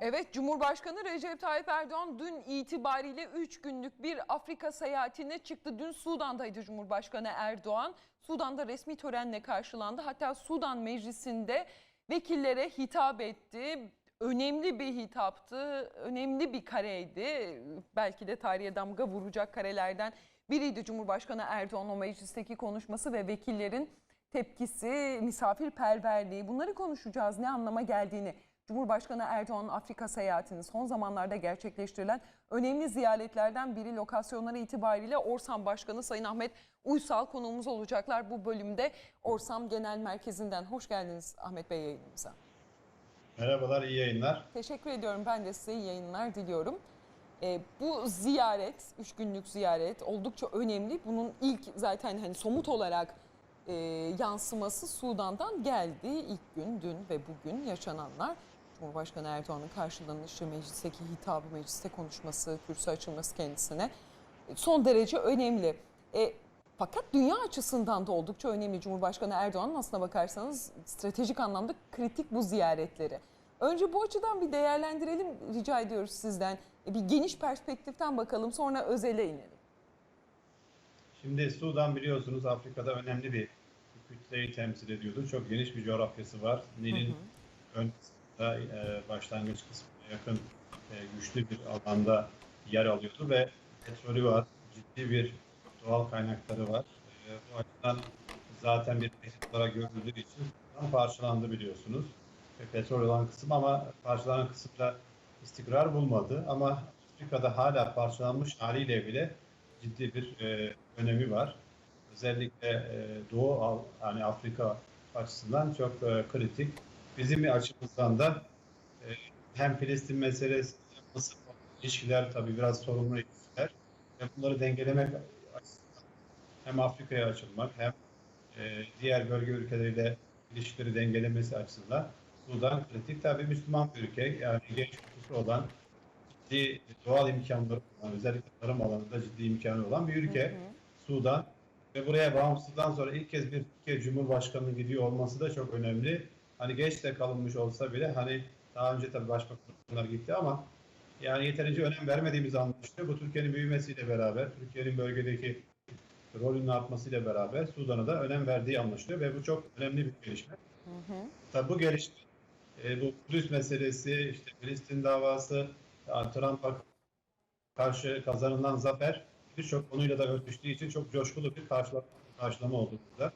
Evet, Cumhurbaşkanı Recep Tayyip Erdoğan dün itibariyle 3 günlük bir Afrika seyahatine çıktı. Dün Sudan'daydı Cumhurbaşkanı Erdoğan. Sudan'da resmi törenle karşılandı. Hatta Sudan Meclisi'nde vekillere hitap etti. Önemli bir hitaptı, önemli bir kareydi. Belki de tarihe damga vuracak karelerden biriydi Cumhurbaşkanı Erdoğan o meclisteki konuşması ve vekillerin tepkisi, misafirperverliği bunları konuşacağız. Ne anlama geldiğini. Cumhurbaşkanı Erdoğan'ın Afrika seyahatinin son zamanlarda gerçekleştirilen önemli ziyaretlerden biri lokasyonları itibariyle Orsam Başkanı Sayın Ahmet Uysal konuğumuz olacaklar bu bölümde. Orsam Genel Merkezi'nden hoş geldiniz Ahmet Bey yayınımıza. Merhabalar, iyi yayınlar. Teşekkür ediyorum. Ben de size iyi yayınlar diliyorum. Ee, bu ziyaret, üç günlük ziyaret oldukça önemli. Bunun ilk zaten hani somut olarak e, yansıması Sudan'dan geldi. İlk gün, dün ve bugün yaşananlar. Cumhurbaşkanı Erdoğan'ın karşılanışı, meclisteki hitabı, mecliste konuşması, kürsü açılması kendisine son derece önemli. E, fakat dünya açısından da oldukça önemli Cumhurbaşkanı Erdoğan'ın aslına bakarsanız stratejik anlamda kritik bu ziyaretleri. Önce bu açıdan bir değerlendirelim rica ediyoruz sizden. E, Bir geniş perspektiften bakalım sonra özele inelim. Şimdi Sudan biliyorsunuz Afrika'da önemli bir kütleyi temsil ediyordu. Çok geniş bir coğrafyası var. Nil'in ön kısmında, e, başlangıç kısmına yakın e, güçlü bir alanda yer alıyordu ve petrolü var, ciddi bir doğal kaynakları var. E, bu açıdan zaten bir tehdit olarak görüldüğü için parçalandı biliyorsunuz. E, petrol olan kısım ama parçalanan kısımda istikrar bulmadı. Ama Afrika'da hala parçalanmış haliyle bile ciddi bir e, önemi var. Özellikle e, Doğu yani Afrika açısından çok e, kritik. Bizim açımızdan da e, hem Filistin meselesi hem Mısır ilişkiler tabii biraz sorunlu ilişkiler. Ve bunları dengelemek açısından hem Afrika'ya açılmak hem e, diğer bölge ülkeleriyle ilişkileri dengelemesi açısından Sudan kritik. Tabii Müslüman bir ülke yani genç nüfusu olan ciddi doğal imkanları olan özellikle tarım alanında ciddi imkanı olan bir ülke Sudan. Ve buraya bağımsızlıktan sonra ilk kez bir Türkiye Cumhurbaşkanı'nın gidiyor olması da çok önemli. Hani geç de kalınmış olsa bile hani daha önce tabii başbakanlar gitti ama yani yeterince önem vermediğimiz anlaşılıyor. Bu Türkiye'nin büyümesiyle beraber, Türkiye'nin bölgedeki rolünün artmasıyla beraber Sudan'a da önem verdiği anlaşılıyor ve bu çok önemli bir gelişme. Tabii bu gelişme, e, bu Kudüs meselesi, işte Filistin davası, ya Trump'a karşı kazanılan zafer birçok konuyla da örtüştüğü için çok coşkulu bir karşılama, karşılama oldu burada.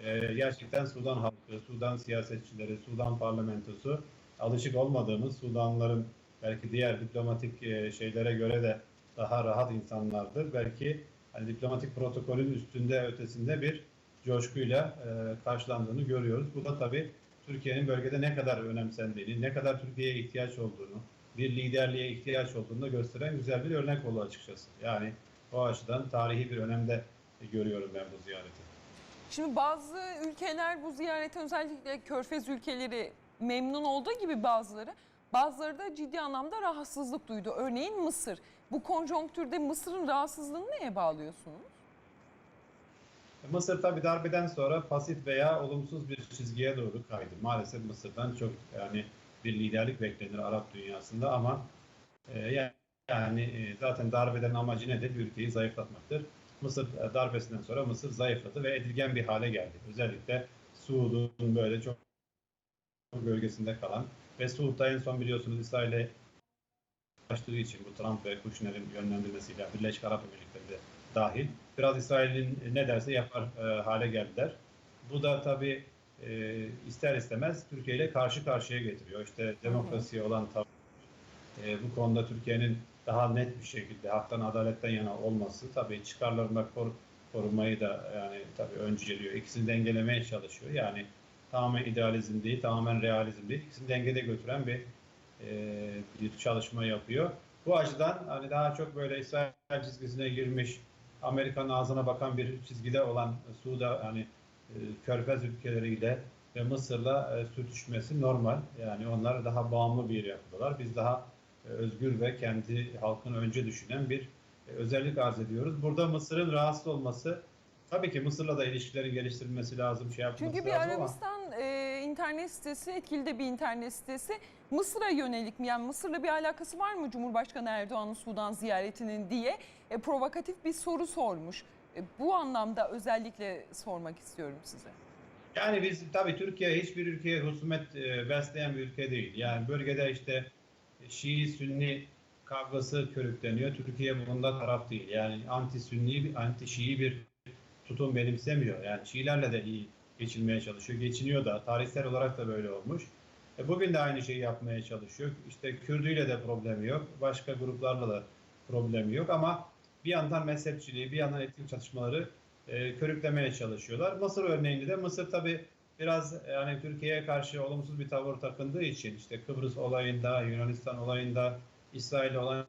Ee, gerçekten Sudan halkı, Sudan siyasetçileri, Sudan parlamentosu alışık olmadığımız Sudanlıların belki diğer diplomatik e, şeylere göre de daha rahat insanlardır. Belki hani diplomatik protokolün üstünde ötesinde bir coşkuyla e, karşılandığını görüyoruz. Bu da tabii Türkiye'nin bölgede ne kadar önemsendiğini, ne kadar Türkiye'ye ihtiyaç olduğunu, bir liderliğe ihtiyaç olduğunu da gösteren güzel bir örnek oldu açıkçası. Yani o açıdan tarihi bir önemde görüyorum ben bu ziyareti. Şimdi bazı ülkeler bu ziyaretten özellikle Körfez ülkeleri memnun olduğu gibi bazıları bazıları da ciddi anlamda rahatsızlık duydu. Örneğin Mısır. Bu konjonktürde Mısır'ın rahatsızlığını neye bağlıyorsunuz? Mısır tabii darbeden sonra pasif veya olumsuz bir çizgiye doğru kaydı. Maalesef Mısır'dan çok yani bir liderlik beklenir Arap dünyasında ama e, yani yani e, zaten darbeden amacı nedir? Ülkeyi zayıflatmaktır. Mısır e, darbesinden sonra Mısır zayıfladı ve edilgen bir hale geldi. Özellikle Suud'un böyle çok bölgesinde kalan ve Suud'da en son biliyorsunuz İsrail'e açtığı için bu Trump ve Kushner'in yönlendirmesiyle Birleşik Arap Emirlikleri de dahil biraz İsrail'in ne derse yapar e, hale geldiler. Bu da tabii e, ister istemez Türkiye ile karşı karşıya getiriyor. İşte demokrasiye olan tabii e, bu konuda Türkiye'nin daha net bir şekilde haktan adaletten yana olması tabii çıkarlarında kor, korumayı da yani tabii önceliyor. İkisini dengelemeye çalışıyor. Yani tamamen idealizm değil, tamamen realizm değil. İkisini dengede götüren bir e, bir çalışma yapıyor. Bu açıdan hani daha çok böyle İsrail çizgisine girmiş, Amerika'nın ağzına bakan bir çizgide olan Suud'a hani e, Körfez ülkeleriyle ve Mısır'la e, sürtüşmesi normal. Yani onlar daha bağımlı bir yapıdalar. Biz daha özgür ve kendi halkını önce düşünen bir e, özellik arz ediyoruz. Burada Mısır'ın rahatsız olması tabii ki Mısır'la da ilişkilerin geliştirilmesi lazım, şey yapması Çünkü bir lazım ama Arabistan e, internet sitesi, etkili de bir internet sitesi. Mısır'a yönelik mi? Yani Mısır'la bir alakası var mı Cumhurbaşkanı Erdoğan'ın Sudan ziyaretinin diye e, provokatif bir soru sormuş. E, bu anlamda özellikle sormak istiyorum size. Yani biz tabii Türkiye hiçbir ülkeye husumet e, besleyen bir ülke değil. Yani bölgede işte Şii-Sünni kavgası körükleniyor. Türkiye bunda taraf değil. Yani anti-Sünni, anti-Şii bir tutum benimsemiyor. Yani Şiilerle de iyi geçinmeye çalışıyor. Geçiniyor da. Tarihsel olarak da böyle olmuş. E, bugün de aynı şeyi yapmaya çalışıyor. İşte Kürdüyle de problemi yok. Başka gruplarla da problemi yok ama bir yandan mezhepçiliği, bir yandan etnik çatışmaları e, körüklemeye çalışıyorlar. Mısır örneğinde de Mısır tabii biraz yani Türkiye'ye karşı olumsuz bir tavır takındığı için işte Kıbrıs olayında, Yunanistan olayında, İsrail olan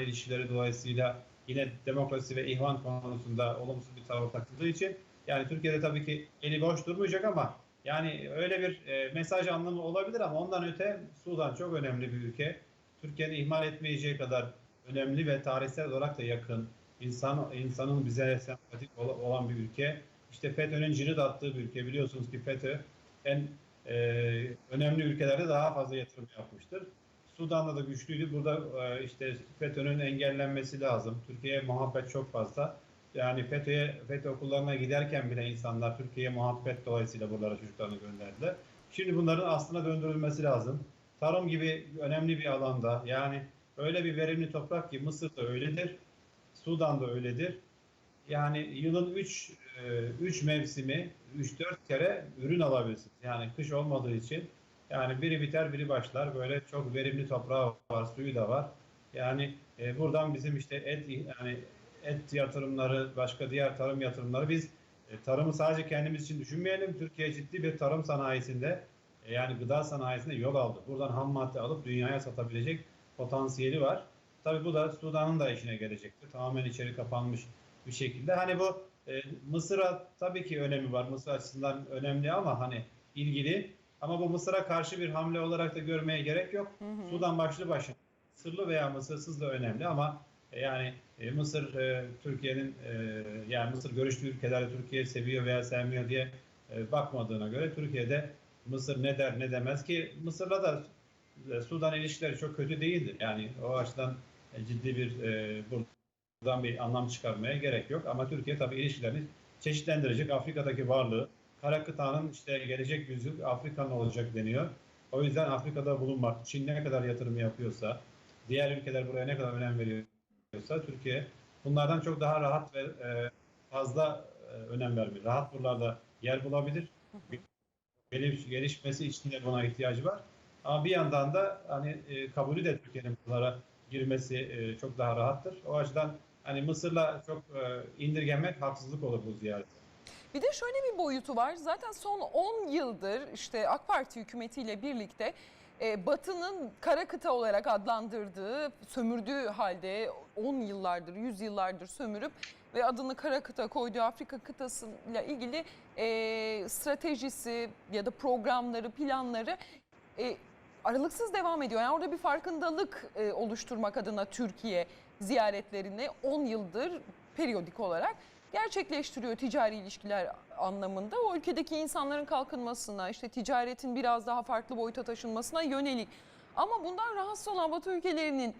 ilişkileri dolayısıyla yine demokrasi ve ihvan konusunda olumsuz bir tavır takıldığı için yani Türkiye'de tabii ki eli boş durmayacak ama yani öyle bir e, mesaj anlamı olabilir ama ondan öte Sudan çok önemli bir ülke. Türkiye'nin ihmal etmeyeceği kadar önemli ve tarihsel olarak da yakın insan insanın bize sempatik ol- olan bir ülke. İşte FETÖ'nün cirit attığı bir ülke. Biliyorsunuz ki FETÖ en e, önemli ülkelerde daha fazla yatırım yapmıştır. Sudan'da da güçlüydü. Burada e, işte FETÖ'nün engellenmesi lazım. Türkiye'ye muhabbet çok fazla. Yani FETÖ'ye, FETÖ okullarına giderken bile insanlar Türkiye'ye muhabbet dolayısıyla buralara çocuklarını gönderdiler. Şimdi bunların aslına döndürülmesi lazım. Tarım gibi önemli bir alanda yani öyle bir verimli toprak ki Mısır'da öyledir. Sudan'da öyledir. Yani yılın 3 3 mevsimi 3-4 kere ürün alabilirsiniz. Yani kış olmadığı için yani biri biter biri başlar. Böyle çok verimli toprağı var, suyu da var. Yani e, buradan bizim işte et yani et yatırımları, başka diğer tarım yatırımları biz e, tarımı sadece kendimiz için düşünmeyelim. Türkiye ciddi bir tarım sanayisinde e, yani gıda sanayisinde yol aldı. Buradan ham madde alıp dünyaya satabilecek potansiyeli var. Tabii bu da Sudan'ın da işine gelecektir. Tamamen içeri kapanmış bir şekilde. Hani bu e, Mısır'a tabii ki önemi var. Mısır açısından önemli ama hani ilgili. Ama bu Mısır'a karşı bir hamle olarak da görmeye gerek yok. Hı hı. Sudan başlı başına Mısırlı veya Mısırsız da önemli ama e, yani e, Mısır e, Türkiye'nin e, yani Mısır görüştüğü ülkelerde Türkiye seviyor veya sevmiyor diye e, bakmadığına göre Türkiye'de Mısır ne der ne demez ki Mısır'la da e, Sudan ilişkileri çok kötü değildir. Yani o açıdan e, ciddi bir e, buradan bir anlam çıkarmaya gerek yok. Ama Türkiye tabii ilişkilerini çeşitlendirecek. Afrika'daki varlığı, kara kıtanın işte gelecek yüzü Afrika'nın olacak deniyor. O yüzden Afrika'da bulunmak, Çin ne kadar yatırım yapıyorsa, diğer ülkeler buraya ne kadar önem veriyorsa Türkiye bunlardan çok daha rahat ve e, fazla e, önem vermeli. Rahat buralarda yer bulabilir. Geliş, gelişmesi için de buna ihtiyacı var. Ama bir yandan da hani e, kabulü de Türkiye'nin buralara girmesi e, çok daha rahattır. O açıdan hani Mısır'la çok e, indirgemek haksızlık olur bu ziyaret. Bir de şöyle bir boyutu var. Zaten son 10 yıldır işte AK Parti hükümetiyle birlikte e, Batı'nın kara kıta olarak adlandırdığı, sömürdüğü halde 10 yıllardır, 100 yıllardır sömürüp ve adını kara kıta koyduğu Afrika kıtasıyla ilgili e, stratejisi ya da programları, planları e, aralıksız devam ediyor. Yani orada bir farkındalık e, oluşturmak adına Türkiye ziyaretlerini 10 yıldır periyodik olarak gerçekleştiriyor ticari ilişkiler anlamında. O ülkedeki insanların kalkınmasına, işte ticaretin biraz daha farklı boyuta taşınmasına yönelik. Ama bundan rahatsız olan Batı ülkelerinin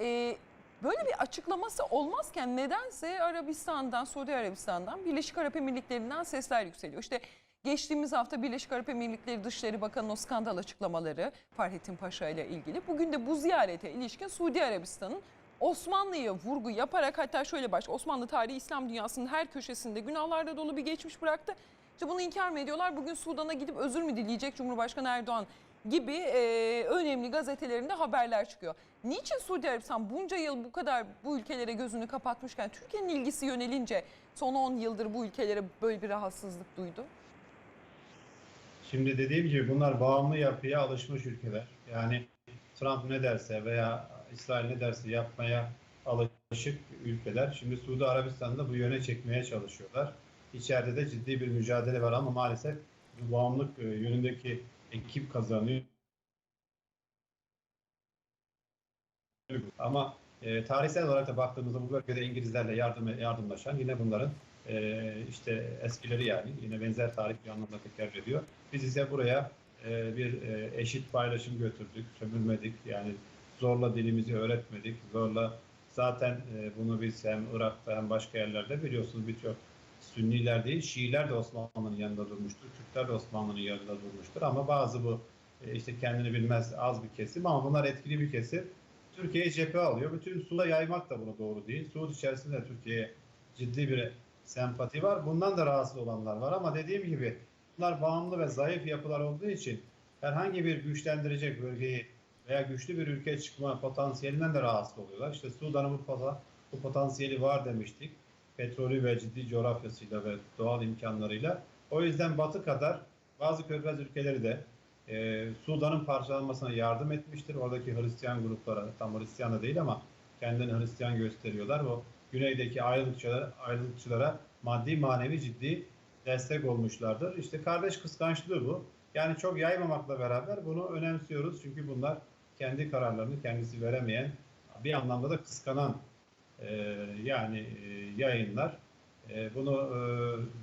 e, böyle bir açıklaması olmazken nedense Arabistan'dan, Suudi Arabistan'dan, Birleşik Arap Emirlikleri'nden sesler yükseliyor. İşte geçtiğimiz hafta Birleşik Arap Emirlikleri Dışişleri Bakanı'nın o skandal açıklamaları Fahrettin Paşa ile ilgili. Bugün de bu ziyarete ilişkin Suudi Arabistan'ın Osmanlı'ya vurgu yaparak hatta şöyle baş Osmanlı tarihi İslam dünyasının her köşesinde günahlarla dolu bir geçmiş bıraktı. İşte bunu inkar mı ediyorlar? Bugün Sudan'a gidip özür mü dileyecek Cumhurbaşkanı Erdoğan gibi e, önemli gazetelerinde haberler çıkıyor. Niçin Suudi Arabistan bunca yıl bu kadar bu ülkelere gözünü kapatmışken Türkiye'nin ilgisi yönelince son 10 yıldır bu ülkelere böyle bir rahatsızlık duydu? Şimdi dediğim gibi bunlar bağımlı yapıya alışmış ülkeler. Yani Trump ne derse veya İsrail ne derse yapmaya alışık ülkeler. Şimdi Suudi Arabistan'da bu yöne çekmeye çalışıyorlar. İçeride de ciddi bir mücadele var ama maalesef bu bağımlılık e, yönündeki ekip kazanıyor. Ama e, tarihsel olarak da baktığımızda bu bölgede İngilizlerle yardım, yardımlaşan yine bunların e, işte eskileri yani yine benzer tarih bir anlamda tekrar ediyor. Biz ise buraya e, bir e, eşit paylaşım götürdük, sömürmedik. Yani zorla dilimizi öğretmedik, zorla zaten e, bunu biz hem Irak'ta hem başka yerlerde biliyorsunuz birçok Sünniler değil, Şiiler de Osmanlı'nın yanında durmuştur, Kürtler de Osmanlı'nın yanında durmuştur ama bazı bu e, işte kendini bilmez az bir kesim ama bunlar etkili bir kesim. Türkiye cephe alıyor. Bütün Suud'a yaymak da bunu doğru değil. Suud içerisinde de Türkiye'ye ciddi bir sempati var. Bundan da rahatsız olanlar var ama dediğim gibi bunlar bağımlı ve zayıf yapılar olduğu için herhangi bir güçlendirecek bölgeyi veya güçlü bir ülke çıkma potansiyelinden de rahatsız oluyorlar. İşte Sudan'ın bu, bu potansiyeli var demiştik. Petrolü ve ciddi coğrafyasıyla ve doğal imkanlarıyla. O yüzden Batı kadar bazı körfez ülkeleri de e, Sudan'ın parçalanmasına yardım etmiştir. Oradaki Hristiyan gruplara, tam Hristiyan da değil ama kendini Hristiyan gösteriyorlar. O güneydeki ayrılıkçılara, ayrılıkçılara maddi manevi ciddi destek olmuşlardır. İşte kardeş kıskançlığı bu. Yani çok yaymamakla beraber bunu önemsiyoruz. Çünkü bunlar kendi kararlarını kendisi veremeyen, bir anlamda da kıskanan e, yani e, yayınlar. E, bunu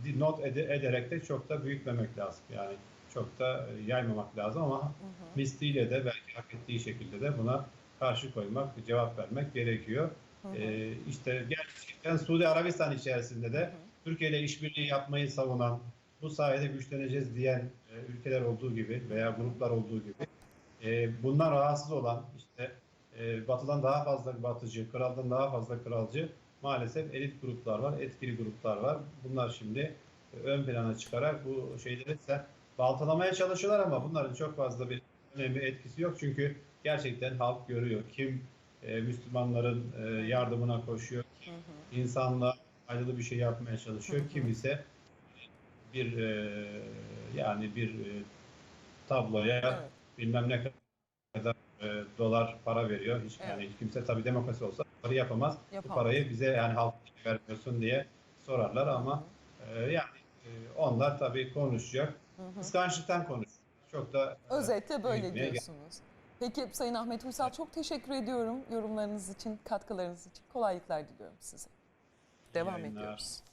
e, not ede- ederek de çok da büyütmemek lazım. Yani çok da e, yaymamak lazım ama misliyle de belki hak ettiği şekilde de buna karşı koymak, cevap vermek gerekiyor. E, işte gerçekten Suudi Arabistan içerisinde de Türkiye ile işbirliği yapmayı savunan, bu sayede güçleneceğiz diyen e, ülkeler olduğu gibi veya gruplar olduğu gibi e, bundan rahatsız olan işte e, batıdan daha fazla batıcı, kraldan daha fazla kralcı maalesef elit gruplar var, etkili gruplar var. Bunlar şimdi e, ön plana çıkarak bu şeyleri ise baltalamaya çalışıyorlar ama bunların çok fazla bir önemi etkisi yok. Çünkü gerçekten halk görüyor. Kim e, Müslümanların e, yardımına koşuyor, kim insanla faydalı bir şey yapmaya çalışıyor. Kim ise bir e, yani bir e, tabloya Evet. bilmem ne kadar e, dolar para veriyor. Hiç Evet. yani hiç kimse tabii demokrasi olsa parayı yapamaz. Bu Yapamaz. parayı bize yani halk vermiyorsun diye sorarlar ama e, yani e, onlar tabii konuşacak. Kıskançlıktan konuşuyor. Çok da e, Özetle böyle diyorsunuz. Peki Sayın Ahmet Uysal çok teşekkür ediyorum yorumlarınız için, katkılarınız için. Kolaylıklar diliyorum size. Devam yayınlar. ediyoruz.